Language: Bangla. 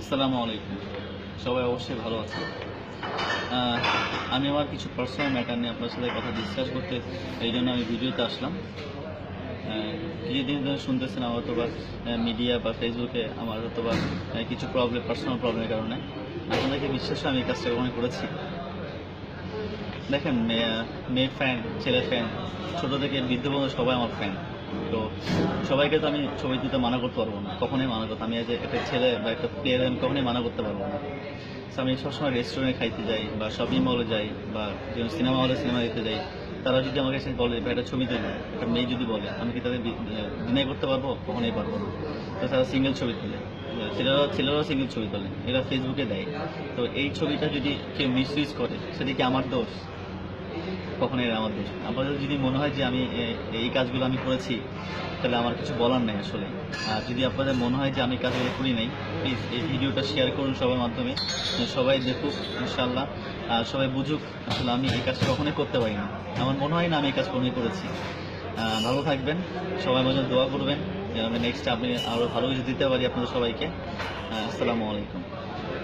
আসসালামু আলাইকুম। সবাই অবশ্যই ভালো আছে আমি আমার কিছু পার্সোনাল ম্যাটার নিয়ে আপনার সাথে কথা ডিসকাস করতে এই জন্য আমি ভিডিওতে আসলাম। কিছুদিন ধরে শুনতেছেন আমার হয়তো বা মিডিয়া বা ফেসবুকে আমার হয়তো বা কিছু প্রবলেম পার্সোনাল প্রবলেমের কারণে। আপনাদেরকে বিশ্বাস আমি এই কাজটা কখনোই করেছি। দেখেন, মেয়ে মেয়ে ফ্যান ছেলে ফ্যান ছোটো থেকে বৃদ্ধ পর্যন্ত সবাই আমার ফ্যান তো সবাইকে তো আমি ছবি দিতে মানা করতে পারব না, কখনোই মানা করতে আমি একটা ছেলে বা একটা প্লেয়ার আমি কখনোই মানা করতে পারব না। আমি সবসময় রেস্টুরেন্টে খাইতে যাই বা শপিং মলে যাই বা সিনেমা হলে সিনেমা দেখতে যাই, তারা যদি আমাকে এসে বলে, ভাই, একটা ছবি তুলি একটা মেয়ে যদি বলে, আমি কি তাদের ডিনাই করতে পারব? কখনোই পারব না। তো তারা সিঙ্গেল ছবি তুলে। ছেলেরাও ছেলেরাও সিঙ্গেল ছবি তোলে। এরা ফেসবুকে দেয়। তো এই ছবিটা যদি কেউ মিসইউজ করে, সেটা কি আমার দোষ? কখনোই এটা আমার দোষ। আপনাদের যদি মনে হয় যে আমি এই কাজগুলো আমি করেছি, তাহলে আমার কিছু বলার নেই আসলে। আর যদি আপনাদের মনে হয় যে আমি কাজগুলো করি নাই প্লিজ এই ভিডিওটা শেয়ার করুন সবার মাধ্যমে। সবাই দেখুক ইনশাল্লাহ আর সবাই বুঝুক, আসলে আমি এই কাজটা কখনোই করতে পারি না। আমার মনে হয় না আমি এই কাজ কখনোই করেছি। ভালো থাকবেন, সবাই মাঝে দোয়া করবেন। আমি নেক্সট আপনি আরও ভালো কিছু দিতে পারি আপনাদের সবাইকে। আসসালামু আলাইকুম।